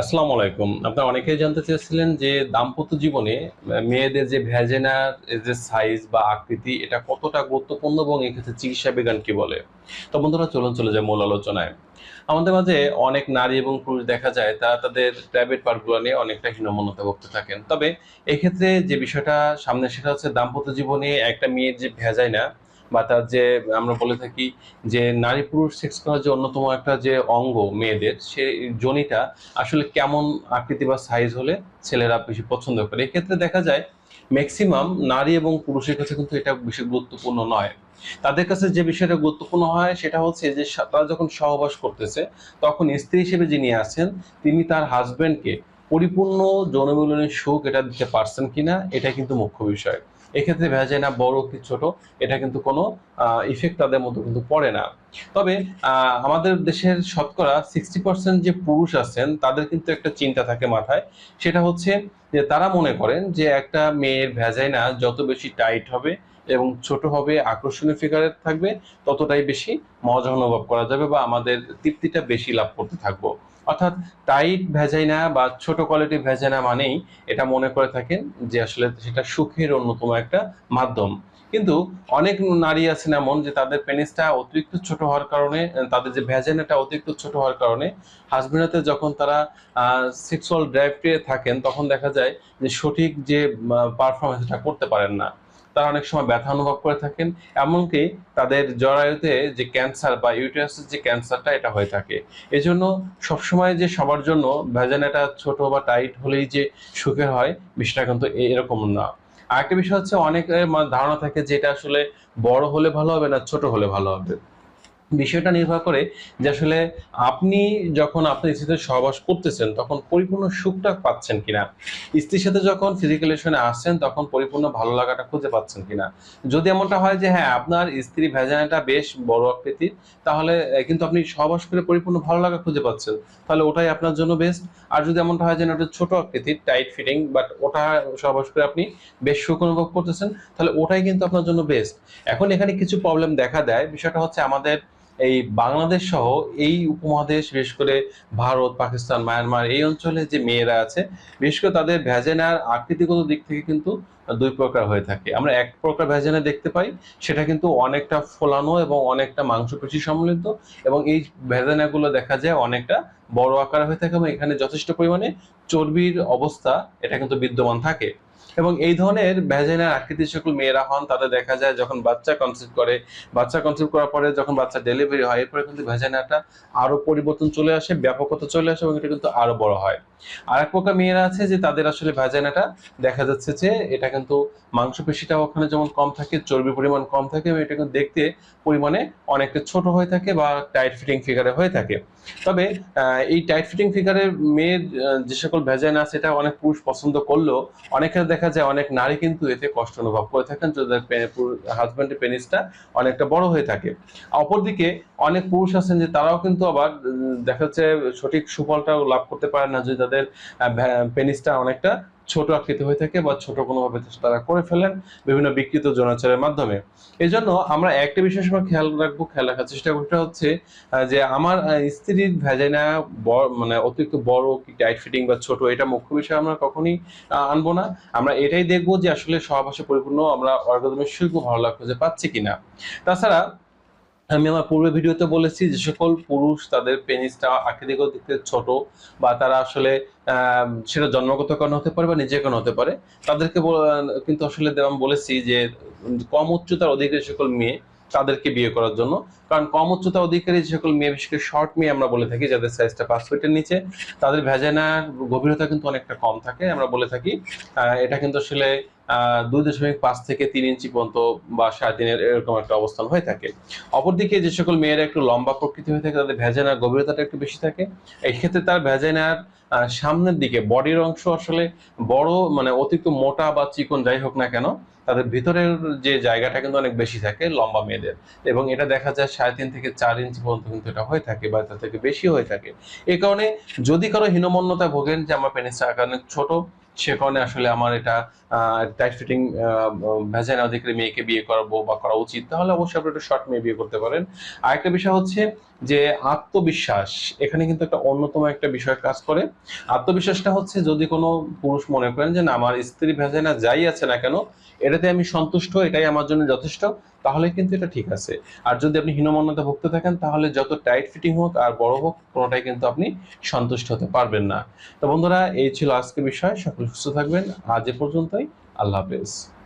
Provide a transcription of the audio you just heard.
আসসালামু আলাইকুম। আপনারা অনেকেই জানতে চেয়েছিলেন যে দাম্পত্য জীবনে মেয়েদের যে ভ্যাজেনার যে সাইজ বা আকৃতি, এটা কতটা গুরুত্বপূর্ণ এবং এক্ষেত্রে চিকিৎসা বিজ্ঞান কি বলে? তো বন্ধুরা, চলুন চলে যায় মূল আলোচনায়। আমাদের মাঝে অনেক নারী এবং পুরুষ দেখা যায়, তারা তাদের প্রাইভেট পার্টগুলো নিয়ে অনেকটা হীনমন্যতা ভুগতে থাকেন। তবে এক্ষেত্রে যে বিষয়টা সামনে, সেটা হচ্ছে দাম্পত্য জীবনে একটা মেয়ের যে ভেজাইনা বা তার যে আমরা বলে থাকি যে নারী পুরুষ সেক্স করার যে অন্যতম একটা যে অঙ্গ মেয়েদের, সে জনিটা আসলে কেমন আকৃতি বা সাইজ হলে ছেলেরা বেশি পছন্দ করে? এক্ষেত্রে দেখা যায় ম্যাক্সিমাম নারী এবং পুরুষের কাছে কিন্তু এটা বেশি গুরুত্বপূর্ণ নয়। তাদের কাছে যে বিষয়টা গুরুত্বপূর্ণ হয় সেটা হচ্ছে যে তারা যখন সহবাস করতেছে, তখন স্ত্রী হিসেবে যিনি আছেন, তিনি তার হাজবেন্ডকে পরিপূর্ণ যৌনমিলনের সুখ এটা দিতে পারছেন কিনা, এটা কিন্তু মুখ্য বিষয়। এক্ষেত্রে ভেজাইনা বড় কি ছোট, এটা কিন্তু কোনো ইফেক্ট তাদের মধ্যে কিন্তু পড়ে না। তবে আমাদের দেশের শতকরা সিক্সটি পার্সেন্ট যে পুরুষ আছেন, তাদের কিন্তু একটা চিন্তা থাকে মাথায়। সেটা হচ্ছে যে তারা মনে করেন যে একটা মেয়ের ভেজাইনা যত বেশি টাইট হবে এবং ছোট হবে, আকর্ষণীয় ফিগারের থাকবে, ততটাই বেশি মজা অনুভব করা যাবে বা আমাদের তৃপ্তিটা বেশি লাভ করতে থাকব। অর্থাৎ টাইট ভেজাইনা বা ছোট কোয়ালিটির ভেজাইনা মানেই এটা মনে করে থাকেন যে আসলে সেটা সুখের অন্যতম একটা মাধ্যম। কিন্তু অনেক নারী আছেন এমন যে তাদের পেনিসটা অতিরিক্ত ছোট হওয়ার কারণে, তাদের যে ভ্যাজাইনাটা অতিরিক্ত ছোট হওয়ার কারণে হাজবেন্ডাতে যখন তারা সেক্সুয়াল ড্রাইভে থাকেন, তখন দেখা যায় যে সঠিক যে পারফরমেন্স এটা করতে পারেন না। তারা অনেক সময় ব্যথা অনুভব করে থাকেন, এমনকি তাদের জরায়ুতে যে ক্যান্সার বা ইউটেরাসের যে ক্যান্সারটা, এটা হয়ে থাকে। এজন্য সবসময় যে সবার জন্য ভ্যাজাইনাটা ছোট বা টাইট হলেই যে সুখের হয়, বিষয়টা কিন্তু এরকম না। আরেকটা বিষয় হচ্ছে অনেক ধারণা থাকে যে এটা আসলে বড় হলে ভালো হবে না ছোট হলে ভালো হবে। বিষয়টা নির্ভর করে যে আসলে আপনি যখন আপনার স্ত্রীর সাথে সহবাস করতেছেন, তখন পরিপূর্ণ সুখটা পাচ্ছেন কিনা? স্ত্রীর সাথে যখন ফিজিক্যাল রিলেশনে আসছেন, তখন পরিপূর্ণ ভালো লাগাটা খুঁজে পাচ্ছেন কিনা? যদি এমনটা হয় যে হ্যাঁ আপনার স্ত্রী ভেজানাটা বেশ বড় আকৃতির, তাহলে কিন্তু আপনি সহবাস করে পরিপূর্ণ ভালো লাগা খুঁজে পাচ্ছেন। তাহলে ওটাই আপনার জন্য বেস্ট আর যদি এমনটা হয় যে ওটা ছোট আকৃতির টাইট ফিটিং বাট ওটা সহবাস করে আপনি বেশ সুখ অনুভব করতেছেন, তাহলে ওটাই কিন্তু আপনার জন্য বেস্ট এখন এখানে কিছু প্রবলেম দেখা দেয়। বিষয়টা হচ্ছে আমাদের এই বাংলাদেশ সহ এই উপমহাদেশ, বিশেষ করে ভারত, পাকিস্তান, মায়ানমার এই অঞ্চলে যে মেয়েরা আছে, বিশেষ করে তাদের ভ্যাজেনার আকৃতিগত দিক থেকে কিন্তু দুই প্রকার হয়ে থাকে। আমরা এক প্রকার ভ্যাজেনা দেখতে পাই, সেটা কিন্তু অনেকটা ফোলানো এবং অনেকটা মাংসপেশি সম্মিলিত এবং এই ভ্যাজেনাগুলো দেখা যায় অনেকটা বড় আকার হয়ে থাকে এবং এখানে যথেষ্ট পরিমাণে চর্বির অবস্থা, এটা কিন্তু বিদ্যমান থাকে। এবং এই ধরনের ভ্যাজাইনার আকৃতি সকল মেয়েরা হন, তাদের দেখা যায় যখন বাচ্চা কনসিভ করে, বাচ্চা কনসিভ করার পরে যখন বাচ্চা ডেলিভারি হয়, এরপরে কিন্তু ভ্যাজাইনাটা আরও পরিবর্তন চলে আসে, ব্যাপকতা চলে আসে এবং এটা কিন্তু আরও বড় হয়। আর এক প্রকার মেয়েরা আছে যে তাদের আসলে ভ্যাজাইনাটা দেখা যাচ্ছে যে এটা কিন্তু মাংসপেশিটা ওখানে যেমন কম থাকে চর্বির পরিমাণ কম থাকে এবং এটা কিন্তু দেখতে পরিমাণে অনেকটা ছোট হয়ে থাকে বা টাইট ফিটিং ফিগারে হয়ে থাকে। তবে এই টাইট ফিটিং ফিগারের মেয়ের যে সকল ভ্যাজাইনা সেটা অনেক পুরুষ পছন্দ করলেও অনেকের দেখা যায় অনেক নারী কিন্তু এতে কষ্ট অনুভব করে থাকেন, যদি হাজব্যান্ডের পেনিসটা অনেকটা বড় হয়ে থাকে। অপরদিকে অনেক পুরুষ আছেন যে তারাও কিন্তু আবার দেখা যাচ্ছে সঠিক সুফলটাও লাভ করতে পারে না, যদি তাদের পেনিসটা অনেকটা ছোট আকৃতি হয়ে থাকে বা ছোট কোনোভাবে তারা করে ফেলেন বিভিন্ন বিকৃত যৌনাচারের মাধ্যমে। এই জন্য আমরা একটা বিষয় সময় খেয়াল রাখব, খেয়াল রাখার চেষ্টা করতে হচ্ছে যে আমার স্ত্রীর ভ্যাজাইনা মানে অতিরিক্ত বড় কি টাইট ফিটিং বা ছোট, এটা মুখ্য বিষয় আমরা কখনই আনব না। আমরা এটাই দেখব যে আসলে সহবাসে পরিপূর্ণ, আমরা অর্গাজমের ও ভালো লাগা খুঁজে পাচ্ছি কিনা। তাছাড়া আমি আমার পূর্বে ভিডিওতে বলেছি যে সকল পুরুষ তাদের পেনিসটা আকৃতিগত দিক থেকে ছোট বা তারা আসলে সেটা জন্মগত কারণ হতে পারে বা নিজের কারণ হতে পারে। তাদেরকে কিন্তু আসলে আমি বলেছি যে কম উচ্চতার অধিকারী সকল মেয়ে তাদেরকে বিয়ে করার জন্য। কারণ কম উচ্চতা অধিকারী সকল মেয়ে, বিশেষ শর্ট মেয়ে আমরা বলে থাকি, যাদের সাইজটা পাঁচ ফিটের নিচে, তাদের ভ্যাজানার গভীরতা কিন্তু অনেকটা কম থাকে। আমরা বলে থাকি এটা কিন্তু আসলে দুই দশমিক পাঁচ থেকে তিন ইঞ্চি পর্যন্ত বা সাড়ে তিনের এরকম একটা অবস্থান হয়ে থাকে। অপরদিকে যে সকল মেয়েরা একটু লম্বা প্রকৃতি হয়ে থাকে, তাদের ভ্যাজানার গভীরতাটা একটু বেশি থাকে। এই ক্ষেত্রে তার ভ্যাজানার সামনের দিকে বডির অংশ আসলে বড় মানে অতিরিক্ত মোটা বা চিকন যাই হোক না কেন তাদের ভিতরের যে জায়গাটা কিন্তু অনেক বেশি থাকে, লম্বা মেয়েদের। এবং এটা দেখা যায় সাড়ে তিন থেকে চার ইঞ্চি পর্যন্ত কিন্তু এটা হয়ে থাকে বা তার থেকে বেশি হয়ে থাকে। এই কারণে যদি কারও হীনমন্যতা ভোগেন যে আমার পেনিসটা অনেক ছোট, সে কারণে আসলে আমার এটা টাইট ফিটিং ভ্যাজাইনা অধিকারী মেয়েকে বিয়ে করাবো বা করা উচিত, তাহলে অবশ্যই আপনি একটা শর্ট মেয়ে বিয়ে করতে পারেন। আরেকটা বিষয় হচ্ছে যে আত্মবিশ্বাস, এখানে কিন্তু একটা অন্যতম একটা বিষয় কাজ করে। আত্মবিশ্বাসটা হচ্ছে যদি কোনো পুরুষ মনে করেন যে, না, আমার স্ত্রী ভেজাইনা যাই আছে না কেন, এটাতে আমি সন্তুষ্ট, এটাই আমার জন্য যথেষ্ট, তাহলে কিন্তু এটা ঠিক আছে। আর যদি আপনি হীনমন্যতা ভুগতে থাকেন, তাহলে যত টাইট ফিটিং হোক আর বড় হোক, কোনোটাই কিন্তু আপনি সন্তুষ্ট হতে পারবেন না। তো বন্ধুরা, এই ছিল আজকের বিষয়। সকলে সুস্থ থাকবেন। আজ এ পর্যন্তই। আল্লাহ হাফেজ।